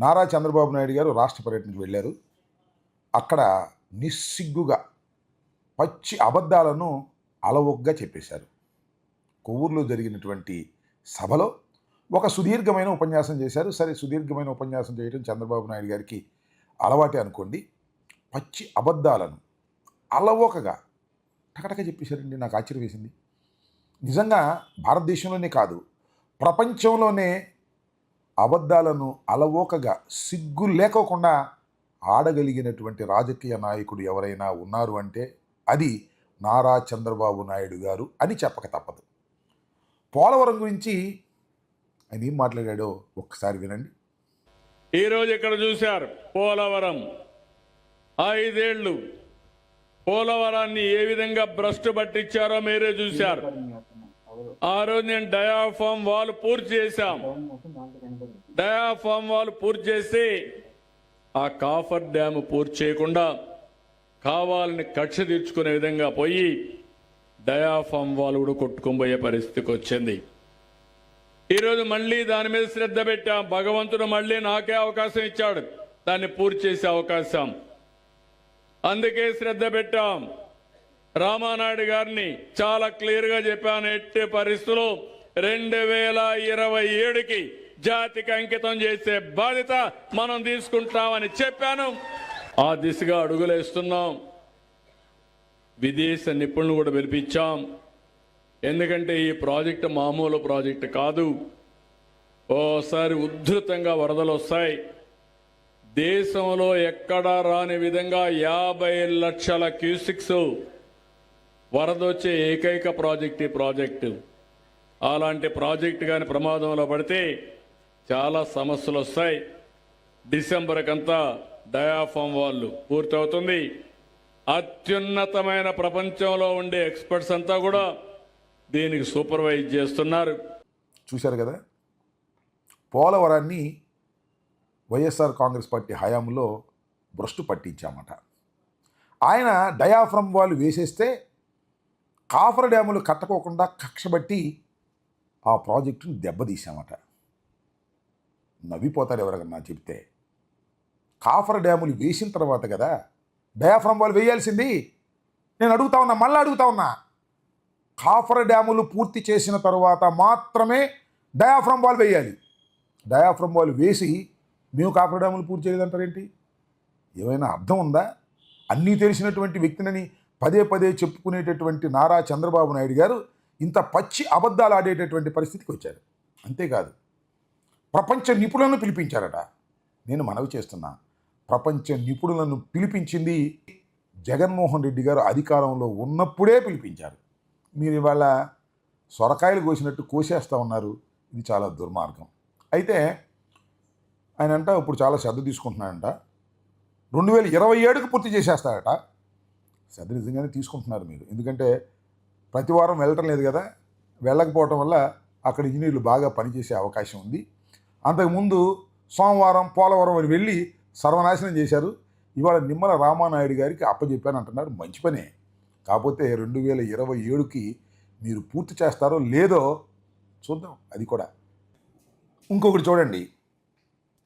నారా చంద్రబాబు నాయుడు గారు రాష్ట్ర పర్యటనకు వెళ్ళారు. అక్కడ నిస్సిగ్గుగా పచ్చి అబద్ధాలను అలవొగ్గా చెప్పేశారు. కొవ్వూరులో జరిగినటువంటి సభలో ఒక సుదీర్ఘమైన ఉపన్యాసం చేశారు. సరే సుదీర్ఘమైన ఉపన్యాసం చేయడం చంద్రబాబు నాయుడు గారికి అలవాటే అనుకోండి. పచ్చి అబద్ధాలను అలవోకగా టకటక చెప్పేశారండి. నాకు ఆశ్చర్యం వేసింది. నిజంగా భారతదేశంలోనే కాదు ప్రపంచంలోనే అబద్ధాలను అలవోకగా సిగ్గు లేకోకుండా ఆడగలిగినటువంటి రాజకీయ నాయకుడు ఎవరైనా ఉన్నారు అంటే అది నారా చంద్రబాబు నాయుడు గారు అని చెప్పక తప్పదు. పోలవరం గురించి ఆయన ఏం మాట్లాడాడో ఒక్కసారి వినండి. ఈరోజు ఇక్కడ చూశారు? పోలవరం. ఐదేళ్ళు పోలవరాన్ని ఏ విధంగా భ్రష్టు పట్టించారో మీరే చూశారు. ఆ రోజు నేను డయాఫామ్ వాల్ పూర్తి చేశాం. డయాఫామ్ వాళ్ళు పూర్తి చేసి ఆ కాఫర్ డ్యామ్ పూర్తి చేయకుండా కావాలని కక్ష తీర్చుకునే విధంగా పోయి డయాఫామ్ వాళ్ళు కూడా కొట్టుకుపోయే పరిస్థితికి వచ్చింది. ఈరోజు మళ్ళీ దాని మీద శ్రద్ధ పెట్టాం. భగవంతుడు మళ్ళీ నాకే అవకాశం ఇచ్చాడు. దాన్ని పూర్తి చేసే అవకాశం. అందుకే శ్రద్ధ పెట్టాం. రామానాయుడు గారిని చాలా క్లియర్గా చెప్పాను. ఎట్టి పరిస్థితులు రెండు వేల ఇరవై ఏడుకి జాతికి అంకితం చేసే బాధ్యత మనం తీసుకుంటామని చెప్పాను. ఆ దిశగా అడుగులేస్తున్నాం. విదేశ నిపుణులు కూడా పిలిపించాం. ఎందుకంటే ఈ ప్రాజెక్టు మామూలు ప్రాజెక్టు కాదు. ఓసారి ఉద్ధృతంగా వరదలు వస్తాయి. దేశంలో ఎక్కడా రాని విధంగా యాభై లక్షల క్యూసిక్స్ వరదొచ్చే ఏకైక ప్రాజెక్ట్ ఈ ప్రాజెక్టు. అలాంటి ప్రాజెక్టు కానీ ప్రమాదంలో పడితే చాలా సమస్యలు వస్తాయి. డిసెంబర్కంతా డయాఫామ్ వాళ్ళు పూర్తవుతుంది. అత్యున్నతమైన ప్రపంచంలో ఉండే ఎక్స్పర్ట్స్ అంతా కూడా దీనికి సూపర్వైజ్ చేస్తున్నారు. చూశారు కదా? పోలవరాన్ని వైఎస్ఆర్ కాంగ్రెస్ పార్టీ హయాంలో భ్రష్టు పట్టించామట. ఆయన డయాఫ్రమ్ వాళ్ళు వేసేస్తే కాఫర్ డ్యాములు కట్టకోకుండా కక్షబట్టి ఆ ప్రాజెక్టును దెబ్బతీశామట. నవ్విపోతారు ఎవరికన్నా చెప్తే. కాఫర్ డ్యాములు వేసిన తర్వాత కదా డయాఫ్రమ్ వాళ్ళు వేయాల్సింది. నేను అడుగుతా ఉన్నా మళ్ళీ అడుగుతా ఉన్నా. కాఫర్ డ్యాములు పూర్తి చేసిన తర్వాత మాత్రమే డయాఫ్రమ్ వాల్ వేయాలి. డయాఫ్రమ్ వాల్ వేసి మేము కాఫర్ డ్యాములు పూర్తి చేయలేదంటారేంటి? ఏమైనా అర్థం ఉందా? అన్నీ తెలిసినటువంటి వ్యక్తినని పదే పదే చెప్పుకునేటటువంటి నారా చంద్రబాబు నాయుడు గారు ఇంత పచ్చి అబద్ధాలు ఆడేటటువంటి పరిస్థితికి వచ్చారు. అంతేకాదు ప్రపంచ నిపుణులను పిలిపించారట. నేను మనవి చేస్తున్నా. ప్రపంచ నిపుణులను పిలిపించింది జగన్మోహన్ రెడ్డి గారు అధికారంలో ఉన్నప్పుడే పిలిపించారు. మీరు ఇవాళ సొరకాయలు కోసినట్టు కోసేస్తూ ఉన్నారు. ఇది చాలా దుర్మార్గం. అయితే ఆయన అంట ఇప్పుడు చాలా శ్రద్ధ తీసుకుంటున్నాడంట. రెండు వేల ఇరవై ఏడుకి పూర్తి చేసేస్తాడట శ్రద్ధ నిజంగానే తీసుకుంటున్నారు మీరు. ఎందుకంటే ప్రతి వారం వెళ్ళటం లేదు కదా. వెళ్ళకపోవటం వల్ల అక్కడ ఇంజనీర్లు బాగా పనిచేసే అవకాశం ఉంది. అంతకుముందు సోమవారం పోలవరం అని వెళ్ళి సర్వనాశనం చేశారు. ఇవాళ నిమ్మల రామానాయుడు గారికి అప్పచెప్పాను అంటున్నారు మంచి పనే. కాకపోతే రెండు వేల ఇరవై ఏడుకి మీరు పూర్తి చేస్తారో లేదో చూద్దాం. అది కూడా. ఇంకొకటి చూడండి.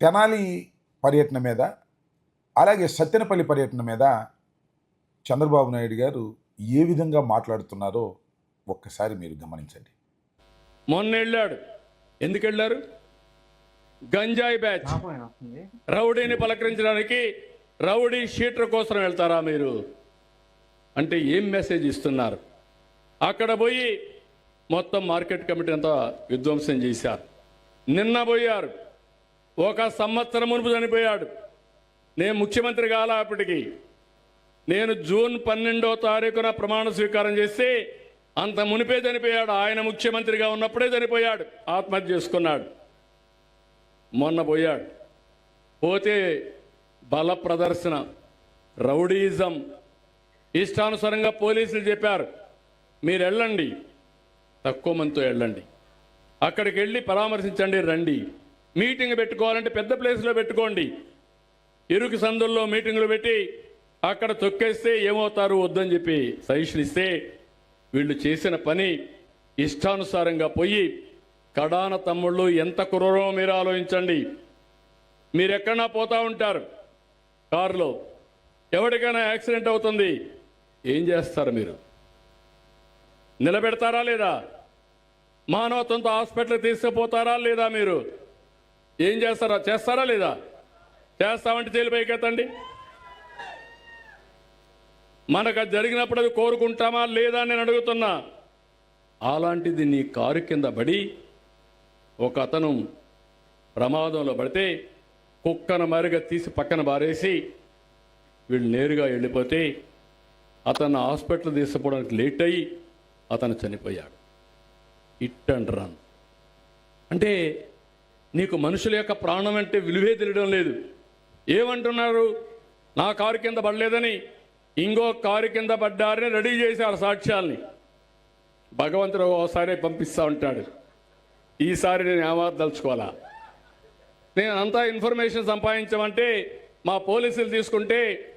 తెనాలి పర్యటన మీద అలాగే సత్యనపల్లి పర్యటన మీద చంద్రబాబు నాయుడు గారు ఏ విధంగా మాట్లాడుతున్నారో ఒక్కసారి మీరు గమనించండి. మొన్న వెళ్ళాడు. ఎందుకు వెళ్ళారు? గంజాయి బ్యాచ్. రౌడీని పలకరించడానికి రౌడీ షీటర్ కోసం వెళ్తారా మీరు? అంటే ఏం మెసేజ్ ఇస్తున్నారు? అక్కడ పోయి మొత్తం మార్కెట్ కమిటీ అంతా విధ్వంసం చేశారు. నిన్న పోయారు. ఒక సంవత్సరం మునుపు చనిపోయాడు. నేను ముఖ్యమంత్రి కాల అప్పటికి. నేను జూన్ పన్నెండో తారీఖున ప్రమాణ స్వీకారం చేస్తే అంత మునిపే చనిపోయాడు. ఆయన ముఖ్యమంత్రిగా ఉన్నప్పుడే చనిపోయాడు. ఆత్మహత్య చేసుకున్నాడు. మొన్న పోయాడు. పోతే బల ప్రదర్శన రౌడీజం ఇష్టానుసారంగా పోలీసులు చెప్పారు. మీరు వెళ్ళండి. తక్కువ మందితో వెళ్ళండి. అక్కడికి వెళ్ళి పరామర్శించండి రండి. మీటింగ్ పెట్టుకోవాలంటే పెద్ద ప్లేస్లో పెట్టుకోండి. ఇరుకు సందుల్లో మీటింగులు పెట్టి అక్కడ తొక్కేస్తే ఏమవుతారు? వద్దని చెప్పి సజెషన్ ఇస్తే వీళ్ళు చేసిన పని ఇష్టానుసారంగా పోయి కడాన తమ్ముళ్ళు ఎంత క్రూరమో మీరు ఆలోచించండి. మీరు ఎక్కడన్నా పోతూ ఉంటారు. కారులో ఎవరికైనా యాక్సిడెంట్ అవుతుంది. ఏం చేస్తారు మీరు? నిలబెడతారా లేదా? మానవత్వంతో హాస్పిటల్కి తీసుకుపోతారా లేదా మీరు? ఏం చేస్తారా? చేస్తారా లేదా? చేస్తామంటే జైలు పైకి మనకు అది జరిగినప్పుడు అది కోరుకుంటామా లేదా నేను అడుగుతున్నా. అలాంటిది నీ కారు కింద పడి ఒక అతను ప్రమాదంలో పడితే కుక్కను మరుగా తీసి పక్కన బారేసి వీళ్ళు నేరుగా వెళ్ళిపోతే అతను హాస్పిటల్ తీసుకుపోవడానికి లేట్ అయ్యి అతను చనిపోయాడు. ఇట్ అండ్ రన్ అంటే నీకు మనుషుల యొక్క ప్రాణం అంటే విలువే తెలియడం లేదు. ఏమంటున్నారు? నా కారు కింద పడలేదని ఇంకో కారు కింద పడ్డారని రెడీ చేశారు సాక్ష్యాల్ని. భగవంతుడు ఒకసారి పంపిస్తూ ఉంటాడు. ఈసారి నేను ఏమార్దలుచుకోవాలా నేను అంతా ఇన్ఫర్మేషన్ సంపాదించమంటే మా పోలీసులు తీసుకుంటే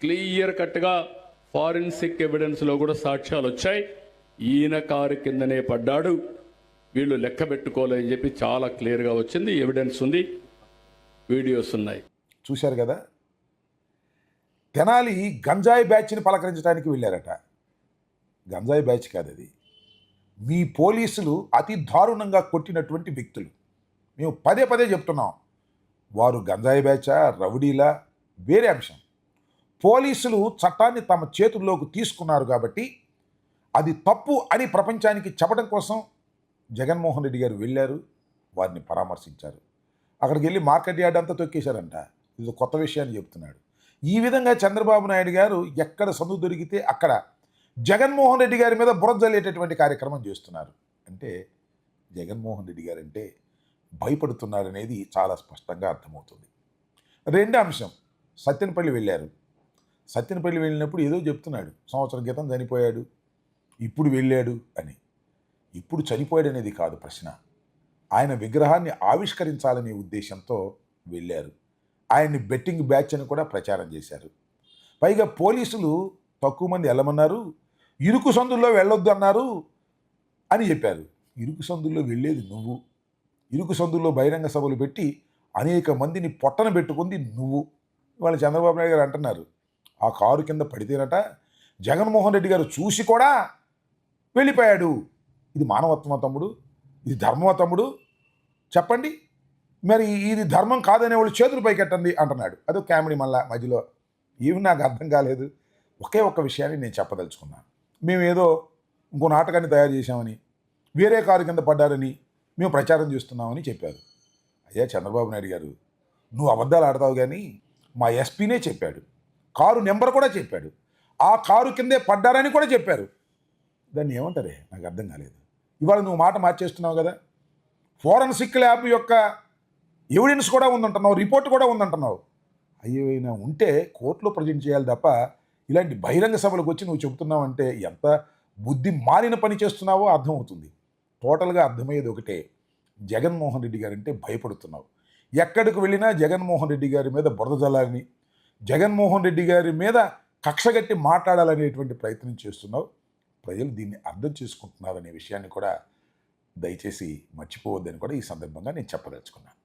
క్లియర్ కట్గా ఫారెన్సిక్ ఎవిడెన్స్లో కూడా సాక్ష్యాలు వచ్చాయి. ఈయన కారు కిందనే పడ్డాడు. వీళ్ళు లెక్క పెట్టుకోలేదని చెప్పి చాలా క్లియర్గా వచ్చింది. ఎవిడెన్స్ ఉంది. వీడియోస్ ఉన్నాయి. చూశారు కదా? తెనాలి గంజాయి బ్యాచ్ని పలకరించడానికి వెళ్ళారట. గంజాయి బ్యాచ్ కాదు అది మీ పోలీసులు అతి దారుణంగా కొట్టినటువంటి వ్యక్తులు. మేము పదే పదే చెప్తున్నాం. వారు గంజాయి బ్యాచా రౌడీలా? వేరే అంశం. పోలీసులు చట్టాన్ని తమ చేతుల్లోకి తీసుకున్నారు కాబట్టి అది తప్పు అని ప్రపంచానికి చెప్పడం కోసం జగన్మోహన్ రెడ్డి గారు వెళ్ళారు వారిని పరామర్శించారు. అక్కడికి వెళ్ళి మార్కెట్ యార్డ్ అంతా తొక్కేశారంట. ఇది కొత్త విషయాన్ని చెప్తున్నాడు. ఈ విధంగా చంద్రబాబు నాయుడు గారు ఎక్కడ సందు దొరికితే అక్కడ జగన్మోహన్ రెడ్డి గారి మీద బురద జల్లేటటువంటి కార్యక్రమం చేస్తున్నారు. అంటే జగన్మోహన్ రెడ్డి గారు అంటే భయపడుతున్నారనేది చాలా స్పష్టంగా అర్థమవుతుంది. రెండో అంశం సత్యనపల్లి వెళ్ళారు. సత్యనపల్లి వెళ్ళినప్పుడు ఏదో చెప్తున్నాడు సంవత్సరం క్రితం చనిపోయాడు ఇప్పుడు వెళ్ళాడు అని. ఇప్పుడు చనిపోయాడు అనేది కాదు ప్రశ్న. ఆయన విగ్రహాన్ని ఆవిష్కరించాలనే ఉద్దేశంతో వెళ్ళారు. ఆయన్ని బెట్టింగ్ బ్యాచ్ అని కూడా ప్రచారం చేశారు. పైగా పోలీసులు తక్కువ మంది వెళ్ళమన్నారు ఇరుకు సందుల్లో వెళ్ళొద్దు అన్నారు అని చెప్పారు. ఇరుకు సందుల్లో వెళ్ళేది నువ్వు. ఇరుకు సందుల్లో బహిరంగ సభలు పెట్టి అనేక మందిని పొట్టన పెట్టుకుంది నువ్వు. ఇవాళ చంద్రబాబు నాయుడు గారు అంటున్నారు. ఆ కారు కింద పడితేనట జగన్మోహన్ రెడ్డి గారు చూసి కూడా వెళ్ళిపోయాడు. ఇది మానవత్వమా తమ్ముడు? ఇది ధర్మమా తమ్ముడు? చెప్పండి. మరి ఇది ధర్మం కాదనే వాళ్ళు చేతులు పైకెట్టండి అంటున్నాడు. అదో కామెడీ మళ్ళా మధ్యలో. ఏమి నాకు అర్థం కాలేదు. ఒకే ఒక్క విషయాన్ని నేను చెప్పదలుచుకున్నాను మేము ఏదో ఇంకో నాటకాన్ని తయారు చేశామని వేరే కారు కింద పడ్డారని మేము ప్రచారం చేస్తున్నామని చెప్పారు. అయ్యా చంద్రబాబు నాయుడు గారు నువ్వు అబద్ధాలు ఆడతావు కానీ మా ఎస్పీనే చెప్పాడు. కారు నెంబర్ కూడా చెప్పాడు. ఆ కారు కిందే పడ్డారని కూడా చెప్పారు. దాన్ని ఏమంటారే? నాకు అర్థం కాలేదు. ఇవాళ నువ్వు మాట మార్చేస్తున్నావు కదా? ఫోరెన్సిక్ ల్యాబ్ యొక్క ఎవిడెన్స్ కూడా ఉందంటున్నావు రిపోర్ట్ కూడా ఉందంటున్నావు. అయ్యేమైనా ఉంటే కోర్టులో ప్రజెంట్ చేయాలి తప్ప ఇలాంటి బహిరంగ సభలకు వచ్చి నువ్వు చెబుతున్నావంటే ఎంత బుద్ధి మారిన పని చేస్తున్నావో అర్థమవుతుంది. టోటల్గా అర్థమయ్యేది ఒకటే జగన్మోహన్ రెడ్డి గారంటే భయపడుతున్నావు. ఎక్కడికి వెళ్ళినా జగన్మోహన్ రెడ్డి గారి మీద బురద జగన్మోహన్ రెడ్డి గారి మీద కక్షగట్టి మాట్లాడాలనేటువంటి ప్రయత్నం చేస్తున్నావు. ప్రజలు దీన్ని అర్థం చేసుకుంటున్నారనే విషయాన్ని కూడా దయచేసి మర్చిపోవద్దని కూడా ఈ సందర్భంగా నేను చెప్పదలుచుకున్నాను.